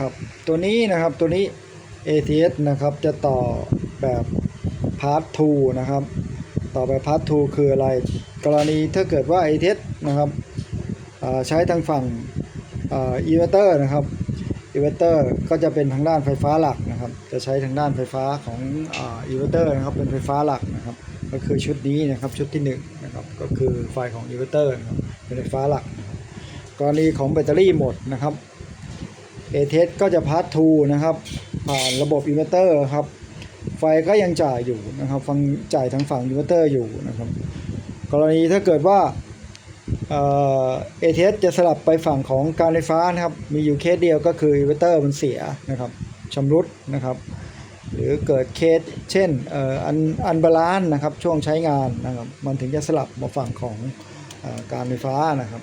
นะครับ ตัวนี้นะครับตัวนี้ ATS นะครับจะต่อแบบพาร์ท2นะครับ ต่อแบบพาร์ท2คืออะไร กรณีถ้าเกิดว่า ATS นะครับใช้ทางฝั่งอินเวอร์เตอร์นะครับอินเวอร์เตอร์ก็จะเป็นทางด้านไฟฟ้าหลักนะครับ จะใช้ทางด้านไฟฟ้าของอินเวอร์เตอร์นะครับเป็นไฟฟ้าหลักนะครับ ก็คือชุดนี้นะครับชุดที่1นะครับก็คือไฟของอินเวอร์เตอร์นะครับเป็นไฟฟ้าหลัก กรณีของแบตเตอรี่หมดนะครับ เอเทสก็จะพาร์ททูนะครับ ผ่านระบบอินเวอร์เตอร์ครับ ไฟก็ยังจ่ายอยู่นะครับฟังจ่ายทางฝั่งอินเวอร์เตอร์อยู่นะครับ กรณีถ้าเกิดว่าเอเทสจะสลับไปฝั่งของการไฟฟ้านะครับ มีอยู่เคสเดียวก็คืออินเวอร์เตอร์มันเสียนะครับชำรุดนะครับ หรือเกิดเคสเช่นอันอันบาลานนะครับช่วงใช้งานนะครับ มันถึงจะสลับมาฝั่งของอการไฟฟ้านะครับ